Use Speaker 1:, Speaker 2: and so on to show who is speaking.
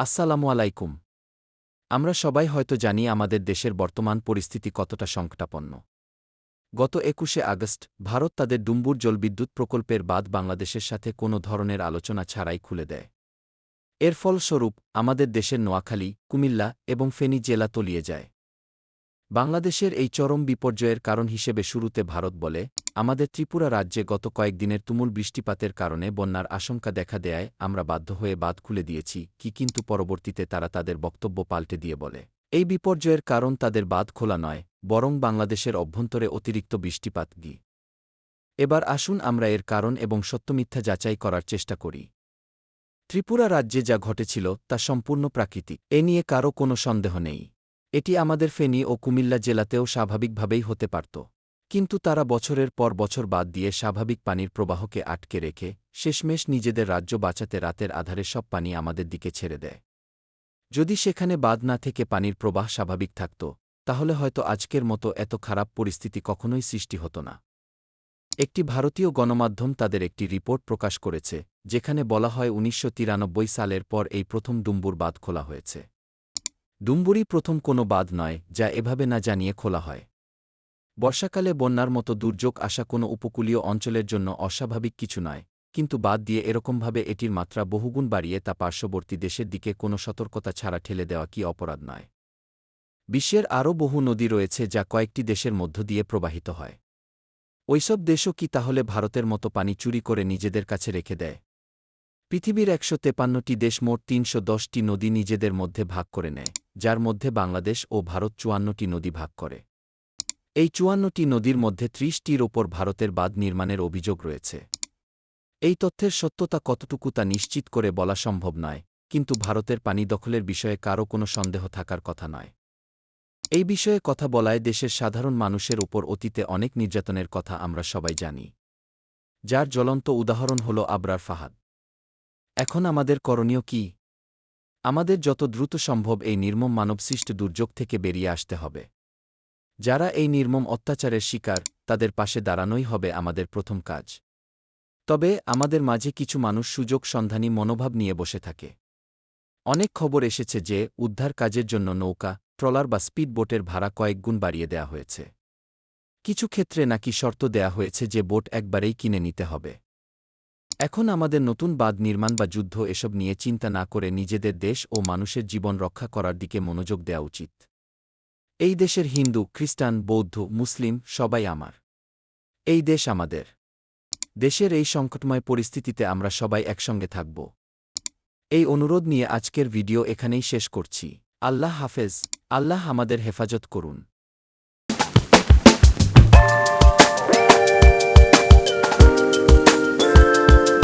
Speaker 1: আসসালামু আলাইকুম। আমরা সবাই হয়তো জানি আমাদের দেশের বর্তমান পরিস্থিতি কতটা সংকটাপন্ন। গত একুশে আগস্ট, ভারত তাদের ডুম্বুর জলবিদ্যুৎ প্রকল্পের বাদ বাংলাদেশের সাথে কোনো ধরনের আলোচনা ছাড়াই খুলে দেয়। এর ফলস্বরূপ, আমাদের দেশের নোয়াখালী, কুমিল্লা এবং ফেনী জেলা তলিয়ে যায়। বাংলাদেশের এই চরম বিপর্যয়ের কারণ হিসেবে শুরুতে ভারত বলে আমাদের ত্রিপুরা রাজ্যে গত কয়েকদিনের তুমুল বৃষ্টিপাতের কারণে বন্যার আশঙ্কা দেখা দেয়ায় আমরা বাধ্য হয়ে বাদ খুলে দিয়েছি, কি কিন্তু পরবর্তীতে তারা তাদের বক্তব্য পাল্টে দিয়ে বলে। এই বিপর্যয়ের কারণ তাদের বাদ খোলা নয়, বরং বাংলাদেশের অভ্যন্তরে অতিরিক্ত বৃষ্টিপাত গি। এবার আসুন আমরা এর কারণ এবং সত্যমিথ্যা যাচাই করার চেষ্টা করি। ত্রিপুরা রাজ্যে যা ঘটেছিল তা সম্পূর্ণ প্রাকৃতিক, এ নিয়ে কারও কোনো সন্দেহ নেই। এটি আমাদের ফেনী ও কুমিল্লা জেলাতেও স্বাভাবিকভাবেই হতে পারত। কিন্তু তারা বছরের পর বছর বাদ দিয়ে স্বাভাবিক পানির প্রবাহকে আটকে রেখে শেষমেশ নিজেদের রাজ্য বাঁচাতে রাতের আধারে সব পানি আমাদের দিকে ছেড়ে দেয়। যদি সেখানে বাদ না থেকে পানির প্রবাহ স্বাভাবিক থাকত, তাহলে হয়তো আজকের মতো এত খারাপ পরিস্থিতি কখনোই সৃষ্টি হতো না। একটি ভারতীয় গণমাধ্যম তাদের একটি রিপোর্ট প্রকাশ করেছে, যেখানে বলা হয় উনিশশো তিরানব্বই সালের পর এই প্রথম ডুম্বুর বাঁধ খোলা হয়েছে। ডুম্বুরি প্রথম কোনো বাঁধ নয়, যা এভাবে না জানিয়ে খোলা হয়। বর্ষাকালে বন্যার মতো দুর্যোগ আসা কোনো উপকূলীয় অঞ্চলের জন্য অস্বাভাবিক কিছু নয়, কিন্তু বাদ দিয়ে এরকমভাবে এটির মাত্রা বহুগুণ বাড়িয়ে তা পার্শ্ববর্তী দেশের দিকে কোনো সতর্কতা ছাড়া ঠেলে দেওয়া কি অপরাধ নয়। বিশ্বের আরও বহু নদী রয়েছে যা কয়েকটি দেশের মধ্য দিয়ে প্রবাহিত হয়। ওইসব দেশও কি তাহলে ভারতের মতো পানি চুরি করে নিজেদের কাছে রেখে দেয়? পৃথিবীর একশো তেপান্নটি দেশ মোট তিনশো দশটি নদী নিজেদের মধ্যে ভাগ করে নেয়, যার মধ্যে বাংলাদেশ ও ভারত চুয়ান্নটি নদী ভাগ করে। এই চুয়ান্নটি নদীর মধ্যে ত্রিশটির ওপর ভারতের বাঁধ নির্মাণের অভিযোগ রয়েছে। এই তথ্যের সত্যতা কতটুকু তা নিশ্চিত করে বলা সম্ভব নয়, কিন্তু ভারতের পানি দখলের বিষয়ে কারও কোনো সন্দেহ থাকার কথা নয়। এই বিষয়ে কথা বলায় দেশের সাধারণ মানুষের উপর অতীতে অনেক নির্যাতনের কথা আমরা সবাই জানি। যার জ্বলন্ত উদাহরণ হল আবরার ফাহাদ। এখন আমাদের করণীয় কি? আমাদের যত দ্রুত সম্ভব এই নির্মম মানবসৃষ্ট দুর্যোগ থেকে বেরিয়ে আসতে হবে। যারা এই নির্মম অত্যাচারের শিকার, তাদের পাশে দাঁড়ানোই হবে আমাদের প্রথম কাজ। তবে আমাদের মাঝে কিছু মানুষ সুযোগ সন্ধানী মনোভাব নিয়ে বসে থাকে। অনেক খবর এসেছে যে, উদ্ধার কাজের জন্য নৌকা, ট্রলার বা স্পিড বোটের ভাড়া কয়েকগুণ বাড়িয়ে দেয়া হয়েছে। কিছু ক্ষেত্রে নাকি শর্ত দেয়া হয়েছে যে, বোট একবারেই কিনে নিতে হবে। এখন আমাদের নতুন বাদ নির্মাণ বা যুদ্ধ এসব নিয়ে চিন্তা না করে নিজেদের দেশ ও মানুষের জীবন রক্ষা করার দিকে মনোযোগ দেওয়া উচিত। এই দেশের হিন্দু, খ্রিস্টান, বৌদ্ধ, মুসলিম সবাই আমার। এই দেশ আমাদের। দেশের এই সংকটময় পরিস্থিতিতে আমরা সবাই একসঙ্গে থাকব। এই অনুরোধ নিয়ে আজকের ভিডিও এখানেই শেষ করছি। আল্লাহ হাফেজ। আল্লাহ আমাদের হেফাজত করুন।